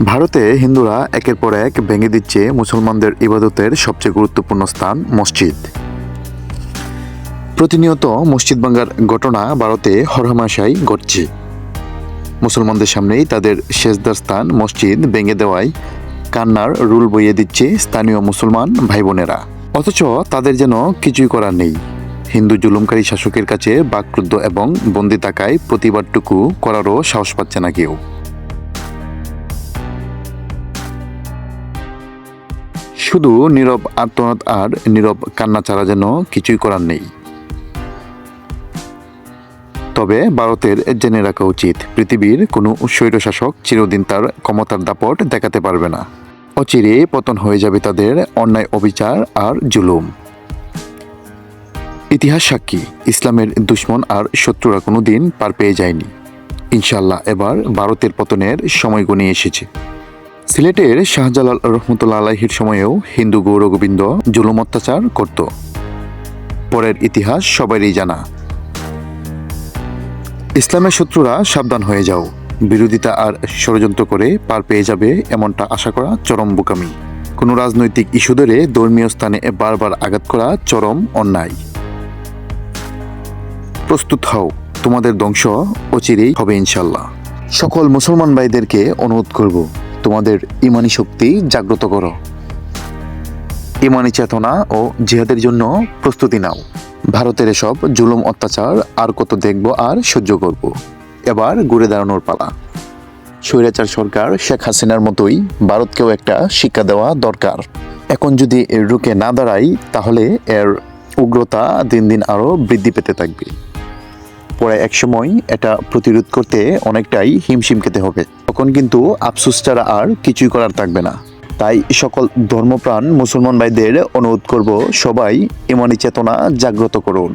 ভারতে হিন্দুরা একের পর এক ভেঙে দিচ্ছে মুসলমানদের ইবাদতের সবচেয়ে গুরুত্বপূর্ণ স্থান, মসজিদ। প্রতিনিয়ত মসজিদ ভাঙ্গার ঘটনা ভারতে হরহামাশাই ঘটছে। মুসলমানদের সামনেই তাদের শেষদার স্থান, মসজিদ ভেঙে দেওয়ায় কান্নার রুল বইয়ে দিচ্ছে স্থানীয় মুসলমান ভাই বোনেরা অথচ তাদের যেন কিছুই করার নেই। হিন্দু জুলুমকারী শাসকের কাছে বাকরুদ্ধ এবং বন্দি থাকায় প্রতিবাদটুকু করারও সাহস পাচ্ছে না কেউ। শুধু নীরব আর্তনাদ আর নীরব কান্না ছাড়া যেন কিছুই করার নেই। তবে ভারতের জেনে রাখা উচিত, পৃথিবীর কোনো স্বৈরশাসক চিরদিন তার ক্ষমতার দাপট দেখাতে পারবে না। অচিরে পতন হয়ে যাবে তাদের অন্যায় অবিচার আর জুলুম। ইতিহাস সাক্ষী, ইসলামের দুশ্মন আর শত্রুরা কোনো দিন পার পেয়ে যায়নি। ইনশাল্লাহ এবার ভারতের পতনের সময় গনিয়ে এসেছে। সিলেটের শাহজালাল রহমতুল্লা আলাহির সময়েও হিন্দু গৌরগোবিন্দ জুলুম অত্যাচার করত। পরের ইতিহাস সবারই জানা। ইসলামের শত্রুরা সাবধান হয়ে যাও। বিরোধিতা আর ষড়যন্ত্র করে পার পেয়ে যাবে এমনটা আশা করা চরম বোকামি। কোনো রাজনৈতিক ইস্যু ধরে ধর্মীয় স্থানে বারবার আঘাত করা চরম অন্যায়। প্রস্তুত হও, তোমাদের ধ্বংস অচিরেই হবে ইনশাল্লাহ। সকল মুসলমান ভাইদেরকে অনুরোধ করব তোমাদের ইমানি শক্তি জাগ্রত করো। ইমানি চেতনা ও জিহাদের জন্য প্রস্তুতি নাও। ভারতের এসব জুলুম অত্যাচার আর কত দেখব আর সহ্য করব। এবার ঘুরে দাঁড়ানোর পালা। স্বৈরাচার সরকার শেখ হাসিনার মতোই ভারতকেও একটা শিক্ষা দেওয়া দরকার। এখন যদি এর রুখে না দাঁড়াই, তাহলে এর উগ্রতা দিন দিন আরও বৃদ্ধি পেতে থাকবে। পরে একসময় এটা প্রতিরোধ করতে অনেকটাই হিমশিম খেতে হবে। তখন কিন্তু আফসুস ছাড়া আর কিছুই করার থাকবে না। তাই সকল ধর্মপ্রাণ মুসলমান ভাইদের অনুরোধ করব সবাই এমনই চেতনা জাগ্রত করুন।